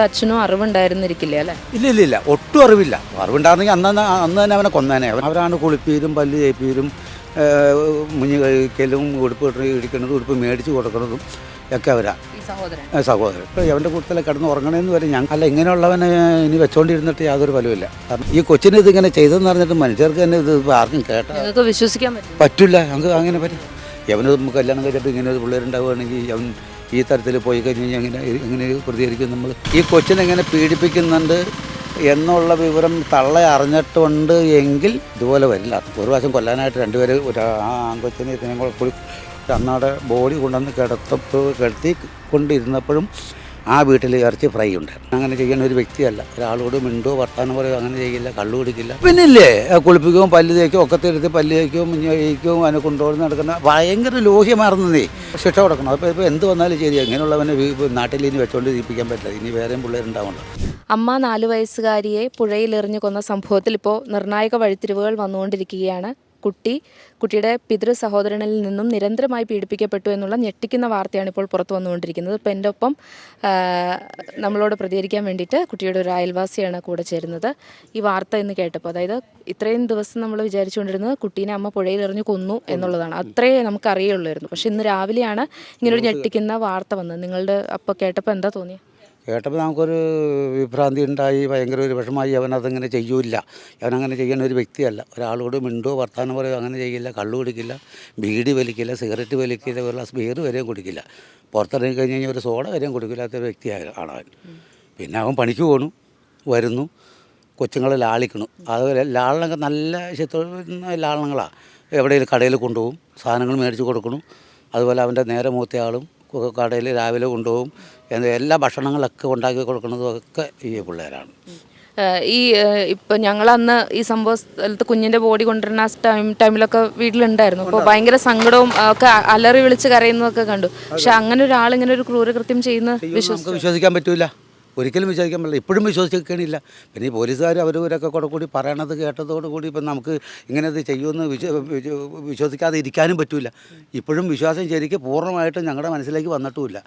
അതുകൊണ്ട് അച്ഛനും അറിവുണ്ടായിരുന്നിരിക്കില്ല അല്ലേ? ഇല്ല ഇല്ല ഇല്ല. ഒട്ടും അറിവില്ല. അറിവുണ്ടായിരുന്നെങ്കിൽ അന്ന് അന്ന് തന്നെ അവനെ കൊന്നേനെ. അവരാണ് കുളിപ്പീരും പല്ല് ചേപ്പീരും മുഞ്ഞ് കഴിക്കലും ഉടുപ്പ് ഇടിക്കുന്നതും ഉടുപ്പ് മേടിച്ച് കൊടുക്കുന്നതും ഒക്കെ അവരാ. സഹോദരൻ. സഹോദരൻ. ഇപ്പോൾ അവന്റെ കൂട്ടത്തിൽ കിടന്ന് ഉറങ്ങണമെന്ന് വരെ ഞാൻ അല്ല ഇങ്ങനെയുള്ളവനെ ഇനി വെച്ചോണ്ടിരുന്നിട്ട് യാതൊരു ഫലമില്ല കാരണം ഈ കൊച്ചിന് ഇതിങ്ങനെ ചെയ്തെന്ന് പറഞ്ഞിട്ട് മനുഷ്യർക്ക് തന്നെ ഇത് ആർക്കും കേട്ട വിശ്വസിക്കാൻ പറ്റില്ല. ഞങ്ങൾക്ക് അങ്ങനെ പറ്റും യവന് നമുക്ക് കല്യാണം കഴിച്ചിട്ട് ഇങ്ങനെ ഒരു പിള്ളേരുണ്ടാവുകയാണെങ്കിൽ അവൻ ഈ തരത്തിൽ പോയി കഴിഞ്ഞ് കഴിഞ്ഞാൽ എങ്ങനെ എങ്ങനെ പ്രതികരിക്കും നമ്മൾ? ഈ കൊച്ചിനെ എങ്ങനെ പീഡിപ്പിക്കുന്നുണ്ട് എന്നുള്ള വിവരം തള്ള അറിഞ്ഞിട്ടുണ്ട് എങ്കിൽ ഇതുപോലെ വരില്ല. ഒരു പ്രാവശ്യം കൊല്ലാനായിട്ട് രണ്ടുപേർ ആ ആൺകൊച്ചിനെ ഇതിനെ കൂടെ അന്നാടെ ബോഡി കൊണ്ടുവന്ന് കിടത്തപ്പോൾ കിടത്തി കൊണ്ടിരുന്നപ്പോഴും ആ വീട്ടിൽ ഇറച്ചി ഫ്രൈ ഉണ്ട്. അങ്ങനെ ചെയ്യുന്ന ഒരു വ്യക്തിയല്ല. ഒരാളോട് മിണ്ടോ വർത്താനം പറയോ അങ്ങനെ ചെയ്യില്ല കള്ളു കുടിക്കില്ല. പിന്നില്ലേ കുളിപ്പിക്കും പല്ല് തേക്കും ഒക്കെ തിരുത്തി പല്ല് തേക്കും കഴിക്കും അതിനെ കൊണ്ടുപോയി നടക്കുന്ന ഭയങ്കര ലോഹ്യമാർന്നതേ ശിക്ഷ കൊടുക്കണം. അപ്പോൾ ഇപ്പോൾ എന്ത് വന്നാലും ശരി എങ്ങനെയുള്ളവനെ വീ- നാട്ടിൽ ഇനി വെച്ചോണ്ട് ജീവിപ്പിക്കാൻ പറ്റില്ല. ഇനി വേറെയും പിള്ളേരുണ്ടാവണം അമ്മ നാലു വയസ്സുകാരിയെ പുഴയിൽ എറിഞ്ഞു കൊന്ന സംഭവത്തിൽ ഇപ്പോൾ നിർണായക വഴിത്തിരിവുകൾ വന്നുകൊണ്ടിരിക്കുകയാണ്. കുട്ടി കുട്ടിയുടെ പിതൃ സഹോദരനിൽ നിന്നും നിരന്തരമായി പീഡിപ്പിക്കപ്പെട്ടു എന്നുള്ള ഞെട്ടിക്കുന്ന വാർത്തയാണ് ഇപ്പോൾ പുറത്തു വന്നുകൊണ്ടിരിക്കുന്നത്. ഇപ്പം എന്റെ ഒപ്പം നമ്മളോട് പ്രതികരിക്കാൻ വേണ്ടിയിട്ട് കുട്ടിയുടെ ഒരു അയൽവാസിയാണ് കൂടെ ചേരുന്നത്. ഈ വാർത്ത എന്ന് കേട്ടപ്പോൾ അതായത് ഇത്രയും ദിവസം നമ്മൾ വിചാരിച്ചുകൊണ്ടിരുന്നത് കുട്ടീനെ അമ്മ പുഴയിൽ എറിഞ്ഞു കൊന്നു എന്നുള്ളതാണ്. അത്രേ നമുക്ക് അറിയുള്ളായിരുന്നു. പക്ഷെ ഇന്ന് രാവിലെയാണ് ഇങ്ങനൊരു ഞെട്ടിക്കുന്ന വാർത്ത വന്നത്. നിങ്ങളുടെ അപ്പോൾ കേട്ടപ്പോൾ എന്താ തോന്നിയത് കേട്ടപ്പോൾ നമുക്കൊരു വിഭ്രാന്തി ഉണ്ടായി ഭയങ്കര ഒരു വിഷമായി അതങ്ങനെ ചെയ്യൂല അവനങ്ങനെ ചെയ്യുന്ന ഒരു വ്യക്തിയല്ല. ഒരാളോട് മിണ്ടോ വർത്താനം പറയോ അങ്ങനെ ചെയ്യില്ല. കള്ളു കുടിക്കില്ല ബീഡി വലിക്കില്ല സിഗരറ്റ് വലിക്കില്ല ഒരു ഗ്ലാസ് ബീർ വരെയും കുടിക്കില്ല. പുറത്തിറങ്ങി കഴിഞ്ഞ് കഴിഞ്ഞാൽ ഒരു സോഡ വരെയും കുടിക്കില്ലാത്ത ഒരു വ്യക്തിയാണ് അവൻ. പിന്നെ അവൻ പണിക്ക് പോണു വരുന്നു കൊച്ചുങ്ങളെ ലാളിക്കണു അതുപോലെ ലാളനൊക്കെ നല്ല ലാളനങ്ങളാണ് എവിടെയെങ്കിലും കടയിൽ കൊണ്ടുപോകും സാധനങ്ങൾ മേടിച്ച് കൊടുക്കണം അതുപോലെ അവന്റെ നേരെ മൂത്തയാളും കടയിൽ രാവിലെ കൊണ്ടുപോകും എല്ലാ ഭക്ഷണങ്ങളൊക്കെ ഉണ്ടാക്കി കൊടുക്കുന്നതും ഒക്കെ ഈ പിള്ളേരാണ്. ഈ ഇപ്പം ഞങ്ങൾ അന്ന് ഈ സംഭവ സ്ഥലത്ത് കുഞ്ഞിന്റെ ബോഡി കൊണ്ടുവരുന്ന ടൈം ടൈമിലൊക്കെ വീട്ടിലുണ്ടായിരുന്നു. അപ്പോൾ ഭയങ്കര സങ്കടവും ഒക്കെ അലറി വിളിച്ച് കരയുന്നതൊക്കെ കണ്ടു. പക്ഷെ അങ്ങനെ ഒരാൾ ഇങ്ങനെ ഒരു ക്രൂരകൃത്യം ചെയ്യുന്ന വിശ്വസിക്കാൻ പറ്റില്ല ഒരിക്കലും വിശ്വസിക്കാൻ പറ്റില്ല. ഇപ്പോഴും വിശ്വസിക്കണില്ല. പിന്നെ ഈ പോലീസുകാർ അവരവരൊക്കെ കൂടെ കൂടി പറയണത് കേട്ടതോട് കൂടി ഇപ്പം നമുക്ക് ഇങ്ങനെ ഇത് ചെയ്യുമെന്ന് വിശ്വ വിശ്വ- വിശ്വസിക്കാതെ ഇരിക്കാനും പറ്റില്ല ഇപ്പോഴും വിശ്വാസം ശരിക്കും പൂർണമായിട്ടും ഞങ്ങളുടെ മനസ്സിലേക്ക് വന്നിട്ടുമില്ല.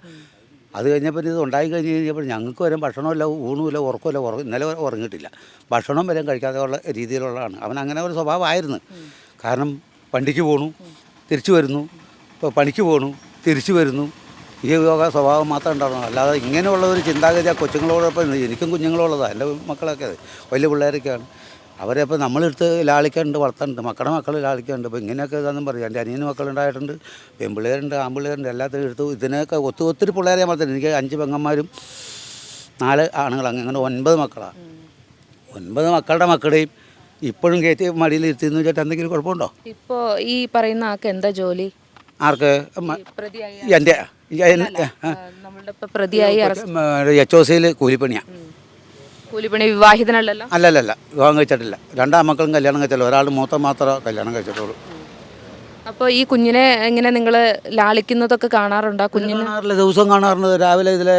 അത് കഴിഞ്ഞപ്പോൾ ഇത് ഉണ്ടായി കഴിഞ്ഞ് കഴിഞ്ഞപ്പോൾ ഞങ്ങൾക്ക് വരെ ഭക്ഷണമില്ല ഊണുമില്ല ഉറക്കമില്ല ഉറ ഇന്നലെ ഉറങ്ങിയിട്ടില്ല. ഭക്ഷണം വരെ കഴിക്കാതെ ഉള്ള രീതിയിലുള്ളതാണ്. അവൻ അങ്ങനെ ഒരു സ്വഭാവമായിരുന്നു. കാരണം വണ്ടിക്ക് പോണു തിരിച്ചു വരുന്നു ഇപ്പോൾ പണിക്ക് പോണു തിരിച്ചു വരുന്നു. യോഗ സ്വഭാവം മാത്രം ഉണ്ടാവണം. അല്ലാതെ ഇങ്ങനെയുള്ള ഒരു ചിന്താഗതി ആ കൊച്ചുങ്ങളോടൊപ്പം എനിക്കും കുഞ്ഞുങ്ങളുള്ളതാണ് എന്റെ മക്കളൊക്കെ വലിയ പിള്ളേരൊക്കെയാണ്. അവരെ ഇപ്പോൾ നമ്മളെടുത്ത് ലാളിക്കാനുണ്ട് വളർത്താനുണ്ട്. മക്കളുടെ മക്കൾ ലാളിക്കാനുണ്ട്. അപ്പോൾ ഇങ്ങനെയൊക്കെ ഇതാണെന്നും പറയും. എന്റെ അനിയന് മക്കളുണ്ടായിട്ടുണ്ട്. പെൺപിള്ളേരുണ്ട് ആൺപിള്ളേരുണ്ട്. എല്ലാത്തിനും എടുത്തു ഇതിനൊക്കെ ഒത്തു ഒത്തിരി പിള്ളേരെ വളർത്തുന്നത് എനിക്ക് അഞ്ച് പെങ്ങന്മാരും നാല് ആണുങ്ങൾ അങ്ങനെ ഒൻപത് മക്കളാണ് ഒൻപത് മക്കളുടെ മക്കളുടെയും ഇപ്പോഴും കയറ്റി മടിയിൽ ഇരുത്തിന്ന് വെച്ചിട്ട് എന്തെങ്കിലും കുഴപ്പമുണ്ടോ? ഇപ്പോൾ ഈ പറയുന്ന ആൾക്ക് എന്താ ജോലി? ആർക്ക്? എന്റെ എച്ച് ഒ സിയിൽ കൂലിപ്പണിയാണ് കൂലിപ്പണി വിവാഹിതനല്ലല്ലോ? അല്ലല്ല വിവാഹം കഴിച്ചിട്ടില്ല. രണ്ടാം മക്കളും കല്യാണം കഴിച്ചില്ല. ഒരാൾ മൂത്ത മാത്രം കല്യാണം കഴിച്ചിട്ടുള്ളൂ. അപ്പോൾ ഈ കുഞ്ഞിനെ എങ്ങനെ നിങ്ങൾ ലാളിക്കുന്നതൊക്കെ കാണാറുണ്ടോ? കുഞ്ഞിനെ ദിവസം കാണാറുണ്ട്. രാവിലെ ഇതിലെ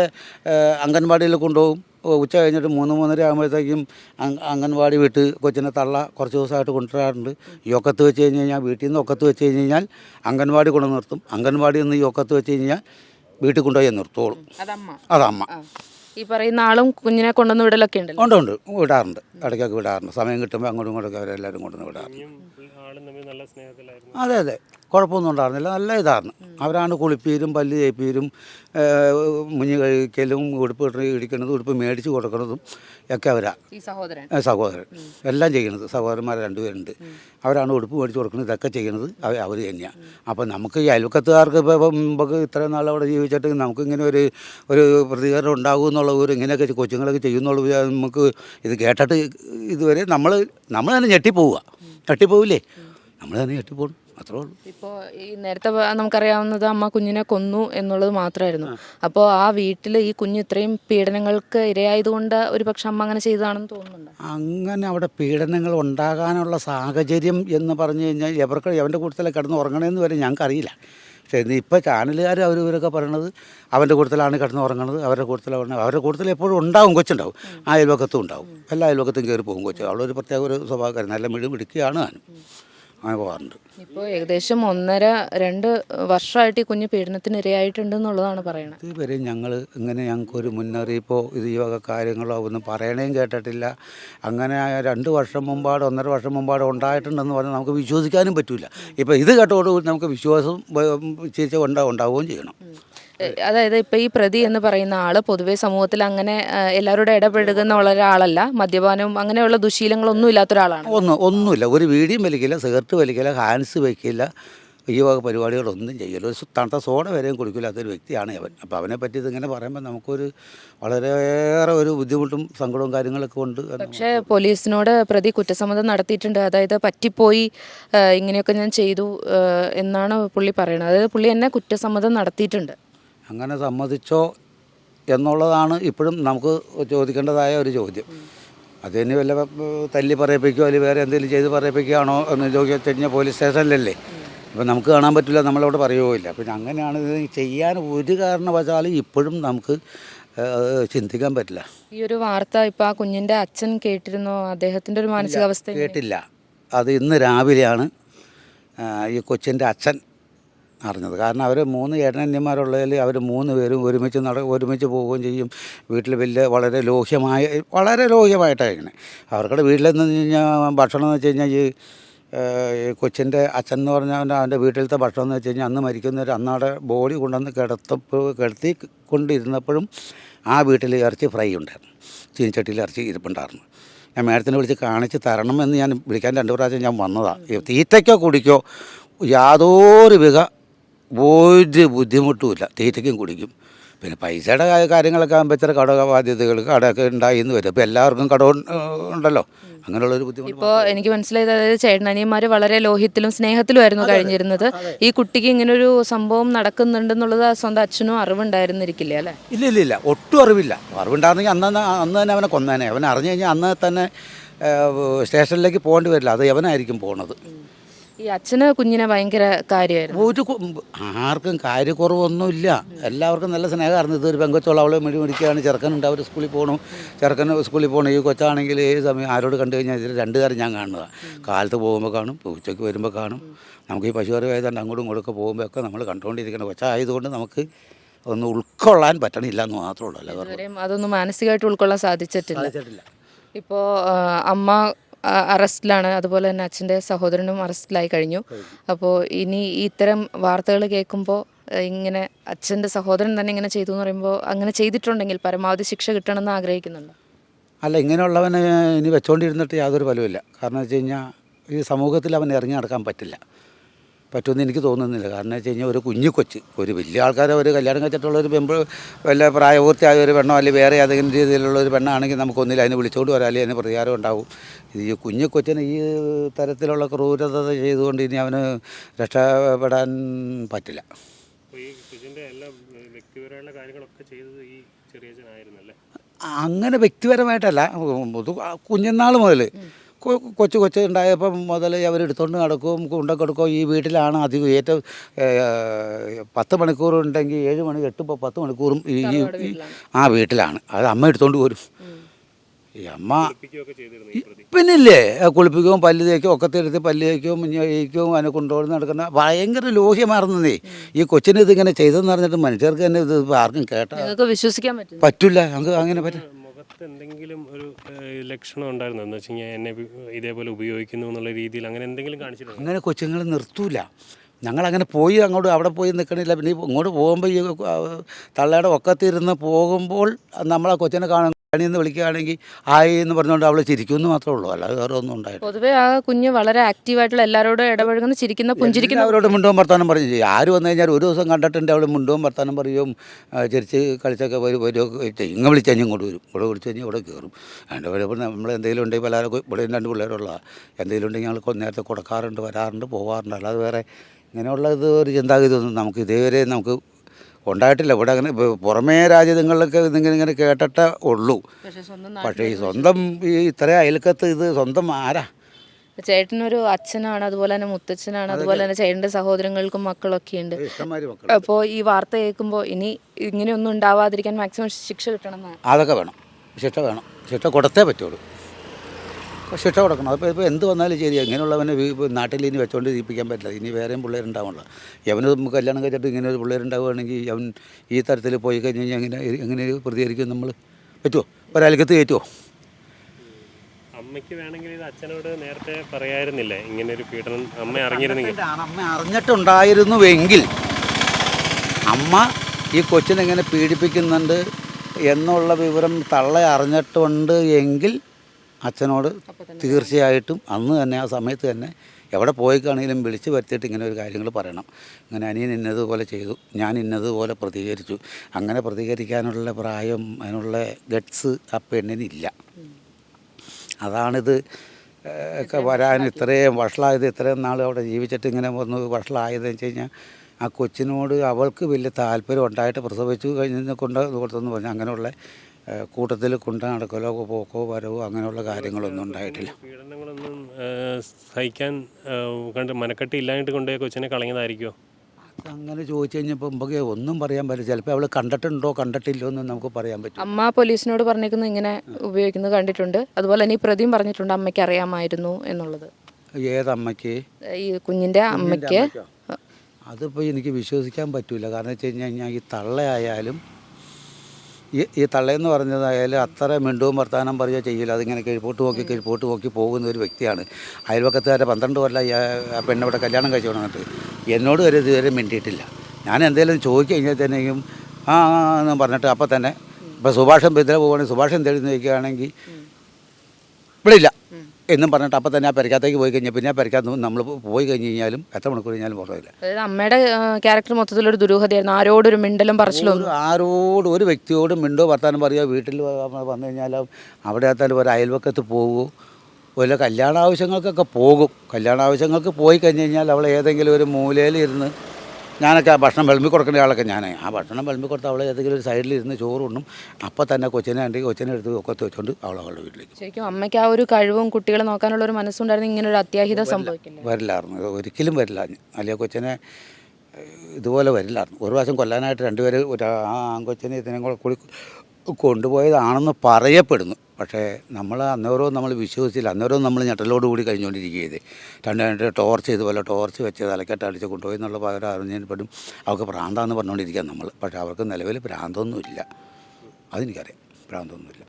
അംഗൻവാടിയിൽ കൊണ്ടുപോകും. ഉച്ച കഴിഞ്ഞിട്ട് മൂന്ന് മൂന്നര ആകുമ്പോഴത്തേക്കും അംഗ- അംഗൻവാടി വിട്ട് കൊച്ചിനെ തള്ള കുറച്ച് ദിവസമായിട്ട് കൊണ്ടുവരാറുണ്ട്. ഈ ഒക്കത്ത് വെച്ച് കഴിഞ്ഞ് കഴിഞ്ഞാൽ വീട്ടിൽ നിന്ന് ഒക്കത്ത് വെച്ച് കഴിഞ്ഞ് കഴിഞ്ഞാൽ അംഗൻവാടി കൊണ്ട് നിർത്തും. അംഗൻവാടിയിൽ നിന്ന് ഈ ഒക്കത്ത് വെച്ച് കഴിഞ്ഞ് കഴിഞ്ഞാൽ വീട്ടിൽ കൊണ്ടുപോയി നിർത്തുള്ളൂ അതമ്മ. ഈ പറയുന്ന ആളും കുഞ്ഞിനെ കൊണ്ടുവന്ന് വിടലൊക്കെ ഉണ്ടല്ലോ. ഉണ്ട് ഉണ്ട്. വിടാറുണ്ട്. ഇടയ്ക്കൊക്കെ വിടാറുണ്ട്. സമയം കിട്ടുമ്പോൾ അങ്ങോട്ടും ഇങ്ങോട്ടൊക്കെ അവരെല്ലാവരും കൊണ്ടുവന്ന് വിടാറുണ്ട്. ആളും തമ്മിൽ നല്ല സ്നേഹത്തിലായിരുന്നു. അതെ അതെ. കുഴപ്പമൊന്നും ഉണ്ടായിരുന്നില്ല. നല്ല ഇതായിരുന്നു. അവരാണ് കുളിപ്പീരും പല്ല് തേപ്പീരും മുഞ്ഞ് കഴിക്കലും ഉടുപ്പ് ഇടിക്കുന്നതും ഉടുപ്പ് മേടിച്ച് കൊടുക്കുന്നതും ഒക്കെ അവരാ. സഹോദരൻ. എല്ലാം ചെയ്യുന്നത്. സഹോദരന്മാർ രണ്ടുപേരുണ്ട്. അവരാണ് ഉടുപ്പ് മേടിച്ച് കൊടുക്കുന്നത്. ഇതൊക്കെ ചെയ്യുന്നത് അവർ അവർ തന്നെയാണ് അപ്പം നമുക്ക് ഈ അയൽവക്കത്തുകാർക്ക് ഇപ്പോൾ ഇപ്പം ഇത്രയും നാൾ അവിടെ ജീവിച്ചിട്ട് നമുക്ക് ഇങ്ങനെ ഒരു ഒരു പ്രതികരണം ഉണ്ടാകും എന്നുള്ള ഒരു ഇങ്ങനെയൊക്കെ കൊച്ചുങ്ങളൊക്കെ ചെയ്യുന്നുള്ള. നമുക്ക് ഇത് കേട്ടിട്ട് ഇതുവരെ നമ്മൾ നമ്മൾ തന്നെ ഞെട്ടിപ്പോവുക ഞെട്ടിപ്പോവില്ലേ നമ്മൾ തന്നെ ഞെട്ടിപ്പോകും അത്രേ ഉള്ളൂ. ഇപ്പോൾ ഈ നേരത്തെ നമുക്കറിയാവുന്നത് അമ്മ കുഞ്ഞിനെ കൊന്നു എന്നുള്ളത് മാത്രമായിരുന്നു അപ്പോൾ ആ വീട്ടിൽ ഈ കുഞ്ഞ് ഇത്രയും പീഡനങ്ങൾക്ക് ഇരയായതുകൊണ്ട് ഒരു പക്ഷെ അമ്മ അങ്ങനെ ചെയ്തതാണെന്ന് തോന്നുന്നുണ്ട്. അങ്ങനെ അവിടെ പീഡനങ്ങൾ ഉണ്ടാകാനുള്ള സാഹചര്യം എന്ന് പറഞ്ഞു കഴിഞ്ഞാൽ എവർക്ക് എവന്റെ കൂട്ടത്തിൽ കിടന്ന് ഉറങ്ങണമെന്ന് വരെ ഞങ്ങൾക്കറിയില്ല. പക്ഷേ ഇന്ന് ഇപ്പോൾ ചാനലുകാർ അവർ ഇവരൊക്കെ പറയണത് അവന്റെ കൂട്ടത്തിലാണ് കിടന്ന് ഉറങ്ങണത് അവരുടെ കൂട്ടത്തിലാണ് അവരുടെ കൂട്ടത്തിൽ എപ്പോഴും ഉണ്ടാവും കൊച്ചുണ്ടാവും. ആ അയൽവക്കത്തും ഉണ്ടാവും. എല്ലാ അയൽവക്കത്തും കയറി പോകും കൊച്ചു. അവളൊരു പ്രത്യേക ഒരു സ്വഭാവക്കാരൻ. നല്ല മിഴി പിടിക്കുകയാണ് താനും അങ്ങനെ പോകാറുണ്ട് ഇപ്പോൾ ഏകദേശം ഒന്നര രണ്ട് വർഷമായിട്ട് ഈ കുഞ്ഞ് പീഡനത്തിന് ഇരയായിട്ടുണ്ട് എന്നുള്ളതാണ് പറയുന്നത് ഇതുവരെ ഞങ്ങൾ ഇങ്ങനെ ഞങ്ങൾക്കൊരു മുന്നറിയിപ്പോ ഇത് ഈ വക കാര്യങ്ങളോ ഒന്നും പറയണേയും കേട്ടിട്ടില്ല അങ്ങനെ രണ്ട് വർഷം മുമ്പാട് ഒന്നര വർഷം മുമ്പാട് ഉണ്ടായിട്ടുണ്ടെന്ന് പറഞ്ഞാൽ നമുക്ക് വിശ്വസിക്കാനും പറ്റില്ല ഇപ്പോൾ ഇത് കേട്ടോടുകൂടി നമുക്ക് വിശ്വാസം ചിരിച്ച ഉണ്ടാ ഉണ്ടാവുകയും ചെയ്യണം അതായത് ഇപ്പൊ ഈ പ്രതി എന്ന് പറയുന്ന ആൾ പൊതുവെ സമൂഹത്തിൽ അങ്ങനെ എല്ലാവരുടെ ഉള്ള ഒരാളല്ല. മദ്യപാനവും അങ്ങനെയുള്ള ദുശീലങ്ങളൊന്നും ഇല്ലാത്ത ഒരാളാണ് ഒന്നും ഒന്നുമില്ല. ഒരു വീടിയും വലിക്കില്ല സിഗരറ്റ് വലിക്കില്ല ഹാൻസ് വയ്ക്കില്ല ഈ വക പരിപാടികളൊന്നും ചെയ്യില്ല. ഒരു തണുത്ത സോഡ വരെയും കുടിക്കില്ലാത്തൊരു വ്യക്തിയാണ് അവൻ. അപ്പോൾ അവനെ പറ്റി ഇതിങ്ങനെ പറയുമ്പോൾ നമുക്കൊരു വളരെയേറെ ഒരു ബുദ്ധിമുട്ടും സങ്കടവും കാര്യങ്ങളൊക്കെ ഉണ്ട് പക്ഷേ പോലീസിനോട് പ്രതി കുറ്റസമ്മതം നടത്തിയിട്ടുണ്ട്. അതായത് പറ്റിപ്പോയി ഇങ്ങനെയൊക്കെ ഞാൻ ചെയ്തു എന്നാണ് പുള്ളി പറയുന്നത്. അതായത് പുള്ളി എന്നെ കുറ്റസമ്മതം നടത്തിയിട്ടുണ്ട്. അങ്ങനെ സമ്മതിച്ചോ എന്നുള്ളതാണ് ഇപ്പോഴും നമുക്ക് ചോദിക്കേണ്ടതായ ഒരു ചോദ്യം. അതിന് വല്ല തല്ലി പറയിപ്പിക്കുകയോ അല്ലെങ്കിൽ വേറെ എന്തെങ്കിലും ചെയ്ത് പറയിപ്പിക്കുകയാണോ എന്ന് ചോദിച്ചു കഴിഞ്ഞാൽ പോലീസ് സ്റ്റേഷനിലല്ലേ. ഇപ്പം നമുക്ക് കാണാൻ പറ്റില്ല നമ്മളവിടെ പറയുകയില്ല പിന്നെ അങ്ങനെയാണ് ഇത് ചെയ്യാൻ ഒരു കാരണവശാലും ഇപ്പോഴും നമുക്ക് ചിന്തിക്കാൻ പറ്റില്ല. ഈ ഒരു വാർത്ത ഇപ്പോൾ ആ കുഞ്ഞിന്റെ അച്ഛൻ കേട്ടിരുന്നോ? അദ്ദേഹത്തിന്റെ ഒരു മാനസികാവസ്ഥ കേട്ടില്ല. അത് ഇന്ന് രാവിലെയാണ് ഈ കൊച്ചിന്റെ അച്ഛൻ അറിഞ്ഞത്. കാരണം അവർ മൂന്ന് ഏട്ടനന്യന്മാരുള്ളതിൽ അവർ മൂന്ന് പേരും ഒരുമിച്ച് നട ഒരുമിച്ച് പോവുകയും ചെയ്യും. വീട്ടിൽ വലിയ വളരെ ലോഹ്യമായ വളരെ ലോഹ്യമായിട്ടാണ് ഇങ്ങനെ അവർക്കുടെ വീട്ടിലെന്ന് കഴിഞ്ഞാൽ ഭക്ഷണം എന്ന് വെച്ച് കഴിഞ്ഞാൽ ഈ കൊച്ചിന്റെ അച്ഛൻ എന്ന് പറഞ്ഞാൽ അവന്റെ വീട്ടിലത്തെ ഭക്ഷണം എന്ന് വെച്ച് കഴിഞ്ഞാൽ അന്ന് മരിക്കുന്നവർ അന്നാടെ ബോഡി കൊണ്ടുവന്ന് കിടത്തപ്പോൾ കിടത്തി കൊണ്ടിരുന്നപ്പോഴും ആ വീട്ടിൽ ഇറച്ചി ഫ്രൈ ഉണ്ടായിരുന്നു. ചീനിച്ചട്ടിയിൽ ഇറച്ചി ഇരിപ്പുണ്ടായിരുന്നു. ഞാൻ മേഡത്തിനെ വിളിച്ച് കാണിച്ച് തരണം എന്ന് ഞാൻ വിളിക്കാൻ രണ്ട് പ്രാവശ്യം ഞാൻ വന്നതാണ് തീറ്റയ്ക്കോ കുടിക്കോ യാതൊരു വിധ ഒരു ബുദ്ധിമുട്ടുമില്ല. തീറ്റയ്ക്കും കുടിക്കും. പിന്നെ പൈസയുടെ കാര്യങ്ങളൊക്കെ ആകുമ്പോൾ ഇത്ര കട ബാധ്യതകൾ കടമൊക്കെ ഉണ്ടായി എന്ന് വരും. അപ്പോൾ എല്ലാവർക്കും കട ഉണ്ടല്ലോ. അങ്ങനെയുള്ളൊരു ബുദ്ധിമുട്ട് ഇപ്പോൾ എനിക്ക് മനസ്സിലായത് അതായത് ചേട്ടനനിയന്മാർ വളരെ ലോഹിത്തിലും സ്നേഹത്തിലുമായിരുന്നു കഴിഞ്ഞിരുന്നത്. ഈ കുട്ടിക്ക് ഇങ്ങനെ ഒരു സംഭവം നടക്കുന്നുണ്ടെന്നുള്ളത് സ്വന്തം അച്ഛനും അറിവുണ്ടായിരുന്നിരിക്കില്ല അല്ലേ? ഇല്ല ഇല്ല ഇല്ല. ഒട്ടും അറിവില്ല. അറിവുണ്ടായിരുന്നെങ്കിൽ അന്ന് തന്നെ അന്ന് തന്നെ അവനെ കൊന്നേനെ. അവൻ അറിഞ്ഞു കഴിഞ്ഞാൽ അന്ന് തന്നെ സ്റ്റേഷനിലേക്ക് പോകേണ്ടി വരില്ല. അത് അവനായിരിക്കും പോണത്. ഈ അച്ഛന് കുഞ്ഞിനെ ഭയങ്കര കാര്യമായിരുന്നു. ഒരു ആർക്കും കാര്യക്കുറവൊന്നുമില്ല. എല്ലാവർക്കും നല്ല സ്നേഹമായിരുന്നു. ഇതൊരു പെങ്കൊച്ചോളം അവളെ മെഴി മിടിക്കുകയാണ്. ചെറുക്കനുണ്ട് അവർ സ്കൂളിൽ പോകണം ചെറുക്കൻ സ്കൂളിൽ പോകണം ഈ കൊച്ചാണെങ്കിൽ ഏത് സമയം ആരോട് കണ്ടു കഴിഞ്ഞാൽ ഇതിൽ രണ്ട് കാര്യം ഞാൻ കാണുന്നതാണ് കാലത്ത് പോകുമ്പോൾ കാണും ഉച്ചയ്ക്ക് വരുമ്പോൾ കാണും. നമുക്ക് ഈ പശുവറി ആയതുകൊണ്ട് അങ്ങോട്ടും ഇങ്ങോട്ടൊക്കെ പോകുമ്പോൾ ഒക്കെ നമ്മൾ കണ്ടുകൊണ്ടിരിക്കണം കൊച്ചായതുകൊണ്ട് നമുക്ക് ഒന്ന് ഉൾക്കൊള്ളാൻ പറ്റണില്ല എന്ന് മാത്രമേ ഉള്ളൂ. അതൊന്നും മാനസികമായിട്ട് ഉൾക്കൊള്ളാൻ സാധിച്ചിട്ടില്ല. ഇപ്പോൾ അമ്മ അറസ്റ്റിലാണ്. അതുപോലെ തന്നെ അച്ഛന്റെ സഹോദരനും അറസ്റ്റിലായി കഴിഞ്ഞു. അപ്പോൾ ഇനി ഇത്തരം വാർത്തകൾ കേൾക്കുമ്പോൾ ഇങ്ങനെ അച്ഛന്റെ സഹോദരൻ തന്നെ ഇങ്ങനെ ചെയ്തു എന്ന് പറയുമ്പോൾ അങ്ങനെ ചെയ്തിട്ടുണ്ടെങ്കിൽ പരമാവധി ശിക്ഷ കിട്ടണമെന്ന് ആഗ്രഹിക്കുന്നുണ്ട്? അല്ല ഇങ്ങനെയുള്ളവനെ ഇനി വെച്ചോണ്ടിരുന്നിട്ട് യാതൊരു ഫലവുമില്ല. കാരണം വെച്ച് കഴിഞ്ഞാൽ ഈ സമൂഹത്തിൽ അവൻ ഇറങ്ങി നടക്കാൻ പറ്റില്ല. പറ്റുമെന്ന് എനിക്ക് തോന്നുന്നില്ല. കാരണം വെച്ച് കഴിഞ്ഞാൽ ഒരു കുഞ്ഞു കൊച്ച്. ഒരു വലിയ ആൾക്കാരെ ഒരു കല്യാണം കഴിച്ചിട്ടുള്ള ഒരു പെമ്പ് വല്ല പ്രായപൂർത്തിയായ ഒരു പെണ്ണോ അല്ലെങ്കിൽ വേറെ ഏതെങ്കിലും രീതിയിലുള്ള ഒരു പെണ്ണാണെങ്കിൽ നമുക്കൊന്നില്ല. അതിനെ വിളിച്ചുകൊണ്ട് വരാം. അല്ലെങ്കിൽ അതിന് പ്രതികാരം ഉണ്ടാവും. ഈ കുഞ്ഞു കൊച്ചിന് ഈ തരത്തിലുള്ള ക്രൂരത ചെയ്തുകൊണ്ട് ഇനി അവന് രക്ഷപ്പെടാൻ പറ്റില്ല. അങ്ങനെ വ്യക്തിപരമായിട്ടല്ല. പൊതു കുഞ്ഞുനാൾ മുതൽ കൊച്ചു കൊച്ചു ഉണ്ടായപ്പം മുതൽ അവരെടുത്തോണ്ട് നടക്കും കുണ്ടൊക്കെ എടുക്കും ഈ വീട്ടിലാണ് അധികം ഏറ്റവും പത്ത് മണിക്കൂറുണ്ടെങ്കിൽ ഏഴ് മണി എട്ട് പത്ത് മണിക്കൂറും ഈ ആ വീട്ടിലാണ്. അത് അമ്മ എടുത്തോണ്ട് വരും. ഈ അമ്മ കുളിപ്പിക്കുകയൊക്കെ ചെയ്തിരുന്നു ഈ പിന്നില്ലേ? കുളിപ്പിക്കുകയും പല്ല് തേക്കും ഒക്കെ തിരുത്തി പല്ല് തേക്കും കഴിക്കും അതിനെ കൊണ്ടുപോയി നടക്കുന്ന ഭയങ്കര ലോഹ്യമാർന്നേ ഈ കൊച്ചിനെ ഇതിങ്ങനെ ചെയ്തെന്ന് പറഞ്ഞിട്ട് മനുഷ്യർക്ക് തന്നെ ഇത് ആർക്കും കേട്ടാ നിങ്ങൾക്ക് വിശ്വസിക്കാൻ പറ്റില്ല. പറ്റില്ല നമുക്ക് അങ്ങനെ പറ്റും എന്തെങ്കിലും ഒരു ലക്ഷണം ഉണ്ടായിരുന്നു? എന്ന് വെച്ച് കഴിഞ്ഞാൽ എന്നെ ഇതേപോലെ ഉപയോഗിക്കുന്നു എന്നുള്ള രീതിയിൽ അങ്ങനെ എന്തെങ്കിലും കാണിച്ചിട്ടുണ്ടോ? അങ്ങനെ കൊച്ചുങ്ങൾ നിർത്തൂല. ഞങ്ങളങ്ങനെ പോയി അങ്ങോട്ട് അവിടെ പോയി നിൽക്കണില്ല പിന്നെ ഇങ്ങോട്ട് പോകുമ്പോൾ ഈ തള്ളയുടെ ഒക്കത്തിരുന്ന് പോകുമ്പോൾ നമ്മളെ കൊച്ചിനെ കാണും. കണിയെന്ന് വിളിക്കുകയാണെങ്കിൽ ആയി എന്ന് പറഞ്ഞുകൊണ്ട് അവൾ ചിരിക്കുമെന്ന് മാത്രമേ ഉള്ളൂ. അല്ലാതെ വേറെ ഒന്നും ഉണ്ടായിട്ടില്ല. പൊതുവേ ആ കുഞ്ഞ് വളരെ ആക്റ്റീവായിട്ടുള്ള എല്ലാവരോടും ഇടപഴകുന്ന ചിരിക്കുന്ന പുഞ്ചിരിക്കുന്ന. അവരോട് മുണ്ടവും വർത്താനം പറയും. ചെയ്യും ആര് വന്നു കഴിഞ്ഞാൽ ഒരു ദിവസം കണ്ടിട്ടുണ്ട് അവൾ മുണ്ടവും വർത്താനം പറയും ചിരിച്ച് കളിച്ചൊക്കെ വരും വരും ഇങ്ങ് വിളിച്ച് കഴിഞ്ഞാൽ ഇങ്ങോട്ട് വരും. ഇവിടെ വിളിച്ച് കഴിഞ്ഞാൽ ഇവിടെ കയറും. അതിന്റെ വരുമ്പോൾ നമ്മൾ എന്തെങ്കിലും ഉണ്ടെങ്കിൽ പലരും ഇവിടെ രണ്ട് പിള്ളേരുള്ള എന്തെങ്കിലും ഉണ്ടെങ്കിൽ ഞങ്ങൾ നേരത്തെ കൊടുക്കാറുണ്ട് വരാറുണ്ട് പോകാറുണ്ട് അല്ലാതെ വേറെ ഇങ്ങനെയുള്ള ഇത് ഒരു ചിന്താഗതി ഒന്നും നമുക്ക് ഇതേവരെ നമുക്ക് ഉണ്ടായിട്ടില്ല. ഇവിടെ അങ്ങനെ പുറമേ രാജ്യങ്ങളിലൊക്കെ ഇതിങ്ങനെ ഇങ്ങനെ കേട്ടിട്ടേ ഉള്ളൂ. പക്ഷേ ഈ സ്വന്തം ഈ ഇത്രയും അയൽക്കത്ത് ഇത് സ്വന്തം ആരാ? ചേട്ടനൊരു അച്ഛനാണ് അതുപോലെ തന്നെ മുത്തച്ഛനാണ് അതുപോലെ തന്നെ ചേട്ടന്റെ സഹോദരങ്ങൾക്കും മക്കളൊക്കെ ഉണ്ട്. അപ്പോൾ ഈ വാർത്ത കേൾക്കുമ്പോൾ ഇനി ഇങ്ങനെയൊന്നും ഉണ്ടാവാതിരിക്കാൻ മാക്സിമം ശിക്ഷ കിട്ടണം അതൊക്കെ വേണം. ശിക്ഷ വേണം. ശിക്ഷ കൊടുത്തേ പറ്റുള്ളൂ. ശിക്ഷ കൊടുക്കണം. അപ്പോൾ ഇപ്പോൾ എന്ത് വന്നാലും ശരി ഇങ്ങനെയുള്ളവനെ നാട്ടിൽ ഇനി വെച്ചുകൊണ്ട് ജീവിപ്പിക്കാൻ പറ്റില്ല. ഇനി വേറെയും പിള്ളേരുണ്ടാവുമല്ലോ യവന് നമുക്ക് കല്യാണം കഴിച്ചിട്ട് ഇങ്ങനെ ഒരു പിള്ളേരുണ്ടാവുകയാണെങ്കിൽ അവൻ ഈ തരത്തിൽ പോയി കഴിഞ്ഞ് കഴിഞ്ഞാൽ എങ്ങനെ എങ്ങനെ പ്രതികരിക്കും നമ്മൾ പറ്റുമോ ഒരാൾക്കത്ത് കയറ്റുമോ അമ്മയ്ക്ക് വേണമെങ്കിൽ ഇത് അച്ഛനോട് നേരത്തെ പറയായിരുന്നില്ലേ? ഇങ്ങനെ ഒരു പീഡനം അമ്മ അറിഞ്ഞിരുന്നെങ്കിൽ. അമ്മ അറിഞ്ഞിട്ടുണ്ടായിരുന്നുവെങ്കിൽ അമ്മ ഈ കൊച്ചിനെങ്ങനെ പീഡിപ്പിക്കുന്നുണ്ട് എന്നുള്ള വിവരം തള്ള അറിഞ്ഞിട്ടുണ്ട് എങ്കിൽ അച്ഛനോട് തീർച്ചയായിട്ടും അന്ന് തന്നെ ആ സമയത്ത് തന്നെ എവിടെ പോയിക്കാണെങ്കിലും വിളിച്ച് വരുത്തിയിട്ട് ഇങ്ങനെ ഒരു കാര്യങ്ങൾ പറയണം. ഇങ്ങനെ അനിയൻ ഇന്നതുപോലെ ചെയ്തു ഞാൻ ഇന്നതുപോലെ പ്രതികരിച്ചു. അങ്ങനെ പ്രതികരിക്കാനുള്ള പ്രായം അതിനുള്ള ഗട്ട്സ് ആ പെണ്ണിനില്ല. അതാണിത് ഒക്കെ വരാൻ ഇത്രയും വഷളായത് ഇത്രയും നാൾ അവിടെ ജീവിച്ചിട്ട് ഇങ്ങനെ വന്ന് വഷളായതെന്ന് വെച്ച് കഴിഞ്ഞാൽ ആ കൊച്ചിനോട് അവൾക്ക് വലിയ താല്പര്യം ഉണ്ടായിട്ട് പ്രസവിച്ചു കഴിഞ്ഞ് കൊണ്ട് കൊടുത്തെന്ന് പറഞ്ഞു. അങ്ങനെയുള്ള കൂട്ടത്തിൽ കൊണ്ടു നടക്കലോ പോക്കോ വരവോ അങ്ങനെയുള്ള കാര്യങ്ങളൊന്നും ഉണ്ടായിട്ടില്ല. പീഡനങ്ങളൊന്നും സഹിക്കാൻ കണ്ട് മനക്കെട്ടി ഇല്ലായിട്ട് കൊണ്ടുപോയി കൊച്ചിനെ കളഞ്ഞതായിരിക്കുമോ അങ്ങനെ ചോദിച്ചു കഴിഞ്ഞപ്പോൾ നമുക്ക് ഒന്നും പറയാൻ പറ്റില്ല. ചിലപ്പോൾ അവൾ കണ്ടിട്ടുണ്ടോ കണ്ടിട്ടില്ലോ എന്ന് നമുക്ക് പറയാൻ പറ്റും. അമ്മ പോലീസിനോട് പറഞ്ഞേക്കുന്നത് ഇങ്ങനെ ഉപയോഗിക്കുന്നത് കണ്ടിട്ടുണ്ട്. അതുപോലെ തന്നെ ഈ പ്രതിയും പറഞ്ഞിട്ടുണ്ട് അമ്മയ്ക്ക് അറിയാമായിരുന്നു എന്നുള്ളത്. ഏതമ്മയ്ക്ക്? ഈ കുഞ്ഞിന്റെ അമ്മയ്ക്ക്. അതിപ്പോൾ എനിക്ക് വിശ്വസിക്കാൻ പറ്റില്ല കാരണം വെച്ച് കഴിഞ്ഞ് കഴിഞ്ഞാൽ ഈ തള്ളയായാലും ഈ ഈ തള്ളയെന്ന് പറഞ്ഞതായാലും അത്ര മിണ്ടവും വർത്താനം പറയുക ചെയ്യില്ല. അതിങ്ങനെ കിഴിപ്പോട്ട് നോക്കി കിഴിപ്പോട്ട് നോക്കി പോകുന്ന ഒരു വ്യക്തിയാണ്. അയൽവക്കത്തുകാരെ പന്ത്രണ്ട് കൊല്ലം ഈ ആ- പെണ്ണിവിടെ കല്യാണം കഴിച്ചു കൊണ്ടിട്ട് എന്നോട് വരെ ഇതുവരെ മിണ്ടിയിട്ടില്ല. ഞാൻ എന്തെങ്കിലും ചോദിച്ചു കഴിഞ്ഞാൽ തന്നെയും ആ എന്ന് പറഞ്ഞിട്ട് അപ്പം തന്നെ ഇപ്പോൾ സുഭാഷൻ ബിദ്ര പോവുകയാണെങ്കിൽ സുഭാഷൻ തേടി നോക്കുകയാണെങ്കിൽ ഇവിടെ ഇല്ല. എന്നും പറഞ്ഞിട്ട് അപ്പം തന്നെ ആ പെരക്കകത്തേക്ക് പോയി കഴിഞ്ഞാൽ പിന്നെ ആ പെരക്കകത്ത് നമ്മൾ പോയി കഴിഞ്ഞ് കഴിഞ്ഞാലും എത്ര മണിക്കൂർ കഴിഞ്ഞാലും പുറത്തില്ല അതായത് അമ്മയുടെ ക്യാരക്ടർ മൊത്തത്തിലൊരു ദുരൂഹതയായിരുന്നു. ആരോടൊരു മിണ്ടലും പറച്ചിലും ഒരു ആരോട് ഒരു വ്യക്തിയോടും മിണ്ടോ വർത്താനം പറയുക വീട്ടിൽ വന്നു കഴിഞ്ഞാൽ അവിടെ എത്താൻ ഒരു അയൽവക്കത്ത് പോകുമോ വല്ല കല്യാണ ആവശ്യങ്ങൾക്കൊക്കെ പോകും. കല്യാണ ആവശ്യങ്ങൾക്ക് പോയി കഴിഞ്ഞ് കഴിഞ്ഞാൽ അവൾ ഏതെങ്കിലും ഒരു മൂലയിൽ ഇരുന്ന് ഞാനൊക്കെ ആ ഭക്ഷണം വിളമ്പി കൊടുക്കേണ്ട ആളൊക്കെ ഞാൻ ആ ഭക്ഷണം വിളമ്പി കൊടുത്ത് അവളെ ഏതെങ്കിലും ഒരു സൈഡിൽ ഇരുന്ന് ചോറുണ്ണും അപ്പം തന്നെ കൊച്ചിനെ ഉണ്ടെങ്കിൽ കൊച്ചിനെ എടുത്ത് ഒക്കെ വെച്ചുകൊണ്ട് അവൾ അവളുടെ വീട്ടിലേക്ക് ശരിക്കും അമ്മയ്ക്ക് ആ ഒരു കഴിവും കുട്ടികളെ നോക്കാനുള്ള ഒരു മനസ്സുണ്ടായിരുന്നു. ഇങ്ങനെ ഒരു അത്യാഹിത സംഭവിക്കില്ല? വരില്ലായിരുന്നു. ഒരിക്കലും വരില്ല. അല്ലെങ്കിൽ കൊച്ചിനെ ഇതുപോലെ വരില്ലായിരുന്നു. ഒരു പ്രാവശ്യം കൊല്ലാനായിട്ട് രണ്ടുപേർ ഒരു ആ ആൺകൊച്ചിനെ ഇതിനെ കൂടെ കൂടി കൊണ്ടുപോയതാണെന്ന് പറയപ്പെടുന്നു. പക്ഷേ നമ്മൾ അന്നേരവും നമ്മൾ വിശ്വസിച്ചില്ല. അന്നേരവും നമ്മൾ ഞെട്ടലോട് കൂടി കഴിഞ്ഞുകൊണ്ടിരിക്കുകയത് രണ്ട് രണ്ട് ടോർച്ച് ഇതുപോലെ ടോർച്ച് വെച്ച് തലക്കെട്ട് അടിച്ച് കൊണ്ടുപോയി എന്നുള്ള പകരം അറിഞ്ഞതിൽപ്പെടും അവർക്ക് ഭ്രാന്താന്ന് പറഞ്ഞുകൊണ്ടിരിക്കുക നമ്മൾ. പക്ഷേ അവർക്ക് നിലവിൽ ഭ്രാന്തൊന്നുമില്ല. അതെനിക്കറിയാം. ഭ്രാന്തൊന്നുമില്ല.